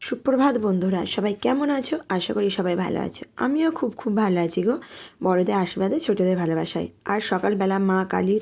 সুপ্রভাত বন্ধুরা, সবাই কেমন আছো? আশা করি সবাই ভালো আছো। আমিও খুব খুব ভালো আছি গো, বড়দের আশীর্বাদে, ছোটদের ভালোবাসায়। আর সকালবেলা মা কালীর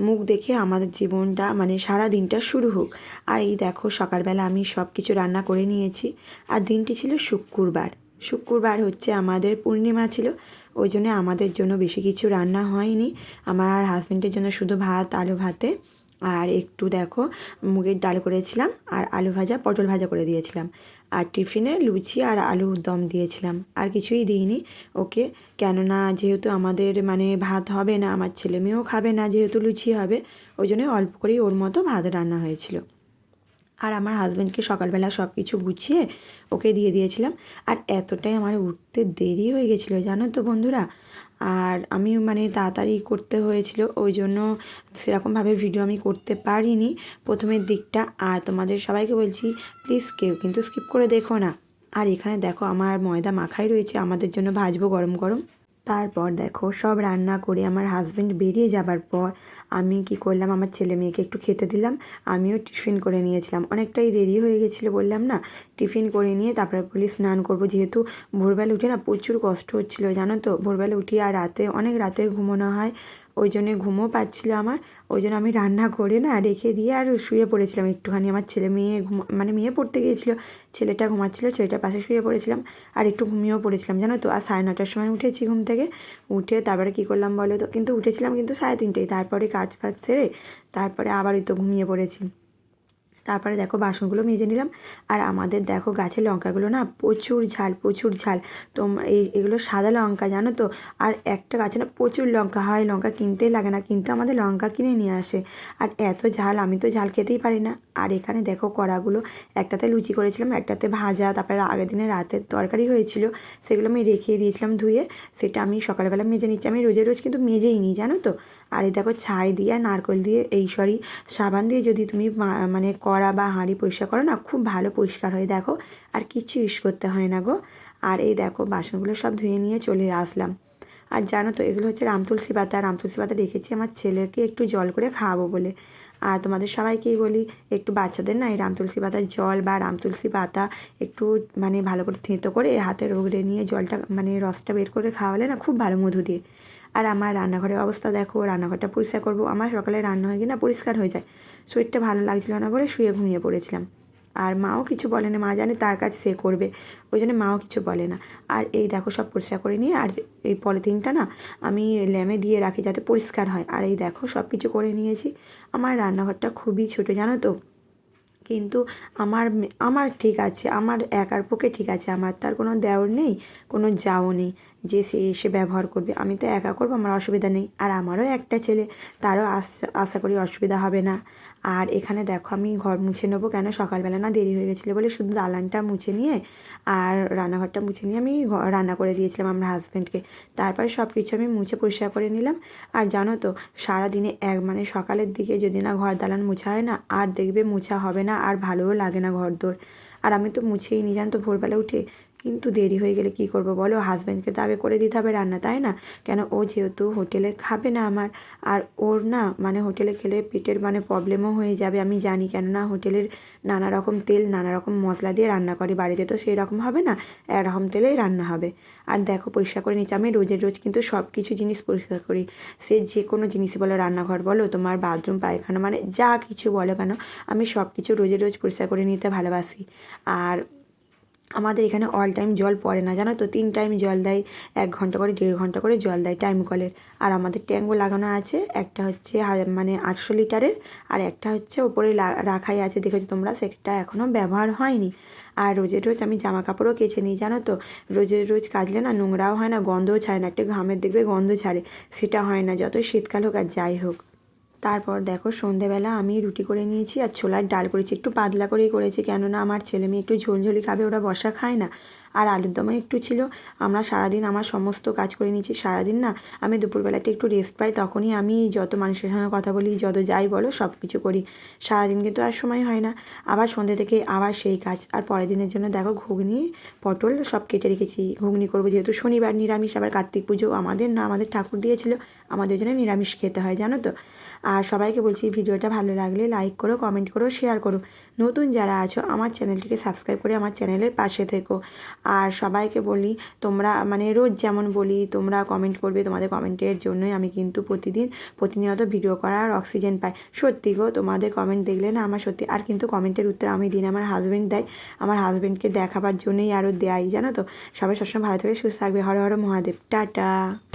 মুখ দেখে আমাদের জীবনটা মানে সারা দিনটা শুরু হোক। আর এই দেখো, সকালবেলা আমি সব কিছু রান্না করে নিয়েছি। আর দিনটি ছিল শুক্রবার। শুক্রবার হচ্ছে আমাদের পূর্ণিমা ছিল। ওই জন্য আমাদের জন্য বেশি কিছু রান্না হয়নি। আমার হাজব্যান্ডের জন্য শুধু ভাত, আলু ভাতে। আর একটু দেখো, মুগের ডাল করেছিলাম আর আলু ভাজা, পটল ভাজা করে দিয়েছিলাম। আর টিফিনে লুচি আর আলু দম দিয়েছিলাম। আর কিছুই দিইনি। ওকে, কেননা যেহেতু আমাদের মানে ভাত হবে না, আমার ছেলে মেয়েও খাবে না যেহেতু লুচি হবে, ওই জন্য অল্প করেই ওর মতো ভাত রান্না হয়েছিল। আর আমার হাজব্যান্ডকে সকালবেলা সব কিছু গুছিয়ে ওকে দিয়ে দিয়েছিলাম। আর এতটাই আমার উঠতে দেরি হয়ে গেছিল, জানো তো বন্ধুরা? আর আমি মানে তাড়াতাড়ি করতে হয়েছিল, ওই জন্য সেরকমভাবে ভিডিও আমি করতে পারিনি। প্রথমের দিকটা, আর তোমাদের সবাইকে বলছি প্লিজ কেউ কিন্তু স্কিপ করে দেখো না। আর এখানে দেখো আমার ময়দা মাখাই রয়েছে, আমাদের জন্য ভাজবো গরম গরম। তারপর দেখো সব রান্না করে আমার হাজব্যান্ড বেরিয়ে যাবার পর আমি কি করলাম, আমার ছেলে মেয়েকে একটু খেতে দিলাম, আমিও টিফিন করে নিয়েছিলাম। অনেকটাই দেরি হয়ে গেছিল বললাম না, টিফিন করে নিয়ে তারপরে বলি স্নান করব। যেহেতু ভোরবেলা উঠে না প্রচুর কষ্ট হচ্ছিল, জানো তো? ভোরবেলা উঠি আর রাতে, অনেক রাতে ঘুমোনো হয়। ওই জন্যে ঘুমও পাচ্ছিলো আমার। ওই জন্য আমি রান্না করে না রেখে দিয়ে আর শুয়ে পড়েছিলাম একটুখানি। আমার ছেলে মেয়ে ঘুম মানে মেয়ে পড়তে গিয়েছিল, ছেলেটা ঘুমাচ্ছিলো, ছেলেটার পাশে শুয়ে পড়েছিলাম আর একটু ঘুমিয়েও পড়েছিলাম, জানো তো? আর সাড়ে নটার সময় উঠেছি ঘুম থেকে। উঠে তারপরে কী করলাম বলো তো? কিন্তু উঠেছিলাম কিন্তু সাড়ে তিনটেই। তারপরে কাজ ফাজ সেরে তারপরে আবারই তো ঘুমিয়ে পড়েছি। তারপরে দেখো বাসনগুলো মেজে নিলাম। আর আমাদের দেখো গাছের লঙ্কাগুলো না প্রচুর ঝাল প্রচুর ঝাল। তো এই, এগুলো সাদা লঙ্কা জানো তো? আর একটা গাছে না প্রচুর লঙ্কা হয়, লঙ্কা কিনতেই লাগে না, কিন্তু আমাদের লঙ্কা কিনে নিয়ে আসে। আর এত ঝাল, আমি তো ঝাল খেতেই পারি না। আর এখানে দেখো কড়াগুলো, একটাতে লুচি করেছিলাম, একটাতে ভাজা, তারপরে আগের দিনে রাতের তরকারি হয়েছিল, সেগুলো আমি রেখে দিয়েছিলাম ধুয়ে। সেটা আমি সকালবেলা মেজে নিচ্ছি, আমি রোজে রোজ কিন্তু মেজেই নিই জানো তো? আর এই দেখো ছাই দিয়ে, নারকল দিয়ে, এই সরি, সাবান দিয়ে যদি তুমি মানে কড়া বা হাঁড়ি পরিষ্কার করো না, খুব ভালো পরিষ্কার হয় দেখো। আর কিছু ইউজ করতে হয় না গো। আর এই দেখো বাসনগুলো সব ধুয়ে নিয়ে চলে আসলাম। আর জানো তো এগুলো হচ্ছে রামতুলসী পাতা রামতুলসী পাতা রেখেছি আমার ছেলেকে একটু জল করে খাওয়াবো বলে। আর তোমাদের সবাইকেই বলি, একটু বাচ্চাদের না এই রামতুলসী পাতার জল বা রামতুলসী পাতা একটু মানে ভালো করে থেঁতো করে হাতে রোগড়ে নিয়ে জলটা মানে রসটা বের করে খাওয়ালে না খুব ভালো মধু দিয়ে। আর আমার রান্নাঘরের অবস্থা দেখো, রান্নাঘরটা পরিষ্কার করব। আমার সকালে রান্না হয়ে গিয়ে না পরিষ্কার হয়ে যায়। শরীরটা ভালো লাগছিল না বলে শুয়ে ঘুমিয়ে পড়েছিলাম। আর মাও কিছু বলে না, মা জানে তার কাজ সে করবে। ওই জন্য মাও কিছু বলে না। আর এই দেখো সব পরিষ্কার করে নিয়ে, আর এই পলিথিনটা না আমি ল্যামে দিয়ে রাখি যাতে পরিষ্কার হয়। আর এই দেখো সব কিছু করে নিয়েছি। আমার রান্নাঘরটা খুবই ছোটো, জানো তো? কিন্তু আমার আমার ঠিক আছে, আমার একার পক্ষে ঠিক আছে, আমার তার কোনো দেওর নেই, কোনো যাও নেই যে সে এসে ব্যবহার করবে। আমি তো একা করব, আমার অসুবিধা নেই। আর আমারও একটা ছেলে, তারও আশা আশা করি অসুবিধা হবে না। আর এখানে দেখো আমি ঘর মুছে নেব কেন? সকালবেলা না দেরি হয়ে গেছিল বলে শুধু দালানটা মুছে নিয়ে আর রান্নাঘরটা মুছে নিয়ে আমি রান্না করে দিয়েছিলাম আমার হাজব্যান্ডকে তারপরে সব কিছু আমি মুছে পরিষ্কার করে নিলাম। আর জানো তো, সারাদিনে এক মানে সকালের দিকে যদি না ঘর দালান মুছা হয় না, আর দেখবে মুছা হবে না আর ভালোও লাগে না ঘর দোর। আর আমি তো মুছেই নি, জানো তো ভোরবেলা উঠে। কিন্তু দেরি হয়ে গেলে কি করব বলো? হাজব্যান্ডকে তো আগে করে দিতে হবে রান্না, তাই না? কেন ও যেহেতু হোটেলে খাবে না আমার, আর ওর না মানে হোটেলে খেলে পেটের মানে প্রবলেমও হয়ে যাবে, আমি জানি। কেননা হোটেলের নানা রকম তেল, নানা রকম মশলা দিয়ে রান্না করে, বাড়িতে তো সেই রকম হবে না এরকম তেলেই রান্না হবে। আর দেখো পরিষ্কার করে নিচ্ছি আমি রোজের রোজ কিন্তু সব কিছু জিনিস পরিষ্কার করি। সে যে কোনো জিনিস বলো, রান্নাঘর বলো, তোমার বাথরুম পায়খানা মানে যা কিছু বলো কেন, আমি সব কিছু রোজের রোজ পরিষ্কার করে নিতে ভালোবাসি। আর আমাদের এখানে অল টাইম জল পড়ে না। জানো তো, তিন টাইম জল দেয়, এক ঘণ্টা করে, দেড় ঘণ্টা করে জল দেয় টাইম কলের আর আমাদের ট্যাঙ্কও লাগানো আছে, একটা হচ্ছে মানে আটশো লিটারের আর একটা হচ্ছে ওপরে রাখাই আছে। দেখেছ তোমরা? সেটা এখনও ব্যবহার হয়নি। আর রোজের রোজ আমি জামা কাপড়ও কেচে নিই, জানো তো? রোজের রোজ কাচলে না নোংরাও হয় না, গন্ধও ছাড়ে না। একটা ঘামের দেখবে গন্ধ ছাড়ে, সেটা হয় না। যতই শীতকাল হোক আর যাই হোক। তারপর দেখো সন্ধেবেলা আমি রুটি করে নিয়েছি আর ছোলার ডাল করেছি। একটু পাতলা করেই করেছি কেননা আমার ছেলে মেয়ে একটু ঝোলঝোলি খাবে, ওরা বসা খায় না। আর আলুর দমও একটু ছিল। আমরা সারাদিন আমার সমস্ত কাজ করে নিয়েছি। সারাদিন না আমি দুপুরবেলাটা একটু রেস্ট পাই, তখনই আমি যত মানুষের সঙ্গে কথা বলি, যত যাই বলো সব কিছু করি। সারাদিন কিন্তু আর সময় হয় না। আবার সন্ধ্যে থেকে আবার সেই কাজ। আর পরের দিনের জন্য দেখো ঘুগনি, পটল সব কেটে রেখেছি। ঘুগনি করব যেহেতু শনিবার নিরামিষ, আবার কার্তিক পুজো আমাদের না, আমাদের ঠাকুর দিয়েছিল। আমাদের জন্য নিরামিষ খেতে হয়, জানো তো? আর সবাইকে বলছি ভিডিওটা ভালো লাগলে লাইক করো কমেন্ট করো শেয়ার করো। নতুন যারা আছো, আমার চ্যানেলটিকে সাবস্ক্রাইব করে আমার চ্যানেলের পাশে থেকো। আর সবাইকে বলি, তোমরা মানে রোজ যেমন বলি, তোমরা কমেন্ট করবে, তোমাদের কমেন্টের জন্যই আমি কিন্তু প্রতিদিন, প্রতিনিয়ত ভিডিও করার অক্সিজেন পাই। সত্যি গো, তোমাদের কমেন্ট দেখলে না আমার সত্যি, আর কিন্তু কমেন্টের উত্তর আমি দিন আমার হাজব্যান্ড দেয়। আমার হাজব্যান্ডকে দেখাবার জন্যই আরও দেয় জানো তো? সবাই সবসময় ভালো থাকবে, সুস্থ থাকবে। হর হর মহাদেব। টাটা।